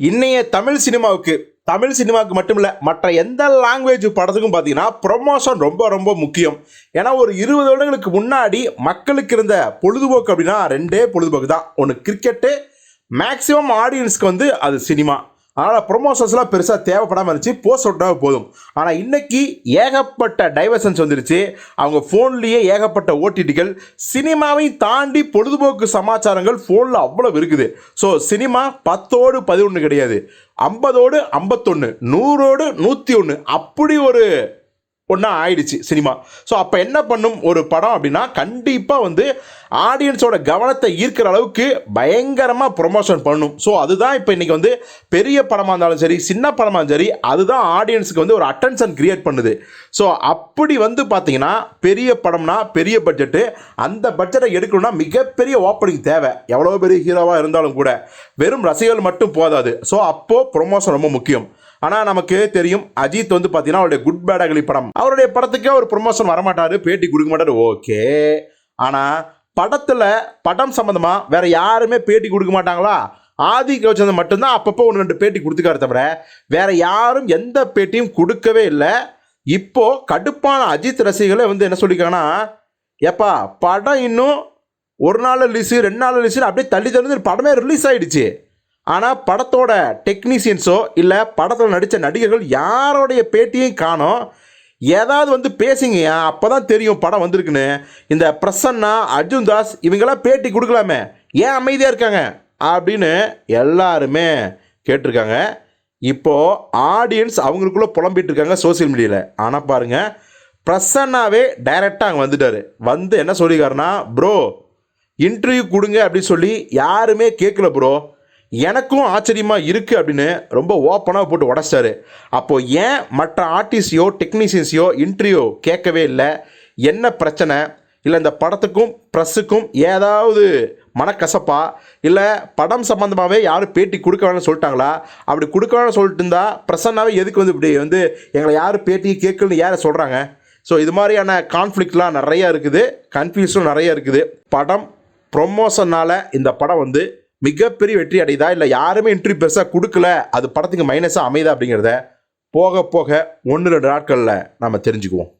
இன்னைய தமிழ் சினிமாவுக்கு தமிழ் சினிமாவுக்கு மட்டும் இல்லை மற்ற எந்த லாங்குவேஜ் படத்துக்கும் பார்த்தீங்கன்னா ப்ரொமோஷன் ரொம்ப ரொம்ப முக்கியம். ஏன்னா ஒரு இருபது வருடங்களுக்கு முன்னாடி மக்களுக்கு இருந்த பொழுதுபோக்கு அப்படின்னா ரெண்டே பொழுதுபோக்கு தான் ஒன்று கிரிக்கெட்டு மேக்ஸிமம் ஆடியன்ஸ்க்கு வந்து அது சினிமா அதனால் ப்ரொமோஷன்ஸ்லாம் பெருசாக தேவைப்படாமல் இருந்துச்சு. போஸ்ட் அவுட்டாக போதும். ஆனால் இன்றைக்கி ஏகப்பட்ட டைவர்ஷன்ஸ் வந்துருச்சு. அவங்க ஃபோன்லேயே ஏகப்பட்ட ஓடிடிகள் சினிமாவையும் தாண்டி பொழுதுபோக்கு சமாச்சாரங்கள் ஃபோனில் அவ்வளவு இருக்குது. ஸோ சினிமா பத்தோடு பதினொன்று கிடையாது. ஐம்பதோடு ஐம்பத்தொன்று நூறோடு நூற்றி ஒன்று அப்படி ஒரு ஒன்றா ஆயிடுச்சு சினிமா. ஸோ அப்போ என்ன பண்ணும் ஒரு படம் அப்படின்னா கண்டிப்பாக வந்து ஆடியன்ஸோட கவனத்தை ஈர்க்கிற அளவுக்கு பயங்கரமாக ப்ரொமோஷன் பண்ணும். ஸோ அதுதான் இப்போ இன்றைக்கி வந்து பெரிய படமாக இருந்தாலும் சரி சின்ன படமாக இருந்தாலும் சரி அதுதான் ஆடியன்ஸுக்கு வந்து ஒரு அட்டென்ஷன் க்ரியேட் பண்ணுது. ஸோ அப்படி வந்து பார்த்தீங்கன்னா பெரிய படம்னா பெரிய பட்ஜெட்டு அந்த பட்ஜெட்டை எடுக்கணும்னா மிகப்பெரிய ஓப்பனிங் தேவை. எவ்வளோ பெரிய ஹீரோவாக இருந்தாலும் கூட வெறும் ரசிகர்கள் மட்டும் போதாது. ஸோ அப்போது ப்ரொமோஷன் ரொம்ப முக்கியம். ஆனால் நமக்கு தெரியும் அஜித் வந்து பார்த்தீங்கன்னா அவருடைய குட் பேடகலி படம். அவருடைய படத்துக்கே ஒரு ப்ரொமோஷன் வரமாட்டார் பேட்டி கொடுக்க மாட்டார் ஓகே ஆனால் படத்தில் படம் சம்மந்தமாக வேறு யாருமே பேட்டி கொடுக்க மாட்டாங்களா? ஆதி கவச்சந்தன் மட்டும்தான் அப்பப்போ ஒன்று ரெண்டு பேட்டி கொடுத்துக்காரு தவிர வேற யாரும் எந்த பேட்டியும் கொடுக்கவே இல்லை. இப்போ கடுப்பான அஜித் ரசிகர்களே வந்து என்ன சொல்லியிருக்காங்கன்னா எப்பா படம் இன்னும் ஒரு நாள் ரிலீஸு ரெண்டு நாள் ரிலீஸு அப்படியே தள்ளி தள்ளி படமே ரிலீஸ் ஆகிடுச்சு ஆனால் படத்தோட டெக்னீஷியன்ஸோ இல்லை படத்தில் நடித்த நடிகர்கள் யாரோடைய பேட்டியும் காணோம். ஏதாவது வந்து பேசுங்க அப்போ தான் தெரியும் படம் வந்திருக்குன்னு. இந்த பிரசன்னா அர்ஜுன் தாஸ் இவங்கெல்லாம் பேட்டி கொடுக்கலாமே. ஏன் அமைதியாக இருக்காங்க? அப்படின்னு எல்லாருமே கேட்டிருக்காங்க. இப்போது ஆடியன்ஸ் அவங்களுக்குள்ளே புலம்பிகிட்டு இருக்காங்க சோசியல் மீடியாவில் ஆனால் பாருங்கள் பிரசன்னாவே டைரெக்டாக அங்கே வந்துட்டார். வந்து என்ன சொல்லியிருக்காருன்னா ப்ரோ இன்டர்வியூ கொடுங்க அப்படின்னு சொல்லி யாருமே கேட்கல ப்ரோ எனக்கும் ஆச்சரியமாக இருக்குது அப்படின்னு ரொம்ப ஓப்பனாக போட்டு உடச்சாரு. அப்போது ஏன் மற்ற ஆர்டிஸ்டையோ டெக்னீஷியன்ஸையோ இன்டர்வியூ கேட்கவே இல்லை? என்ன பிரச்சனை? இல்லை இந்த படத்துக்கும் ப்ரெஸ்ஸுக்கும் ஏதாவது மனக்கசப்பா? இல்லை படம் சம்மந்தமாகவே யாரும் பேட்டி கொடுக்க வேணாம்னு சொல்லிட்டாங்களா? அப்படி கொடுக்க வேணாம்னு சொல்லிட்டு இருந்தா பிரசன்னாவே எதுக்கு வந்து இப்படி வந்து எங்களை யாரும் பேட்டி கேட்கலன்னு யாரை சொல்கிறாங்க ஸோ இது மாதிரியான கான்ஃப்ளிக்ட்லாம் நிறையா இருக்குது. கன்ஃபியூஸும் நிறைய இருக்குது. படம் ப்ரொமோஷனால் இந்த படம் வந்து மிகப்பெரிய வெற்றி அடையுதா? இல்லை யாருமே இன்டர்வியூ பெருசாக கொடுக்கல. அது படத்துக்கு மைனஸாக அமையுதா அப்படிங்கிறத போக போக ஒன்று ரெண்டு நாட்களில் நம்ம தெரிஞ்சுக்குவோம்.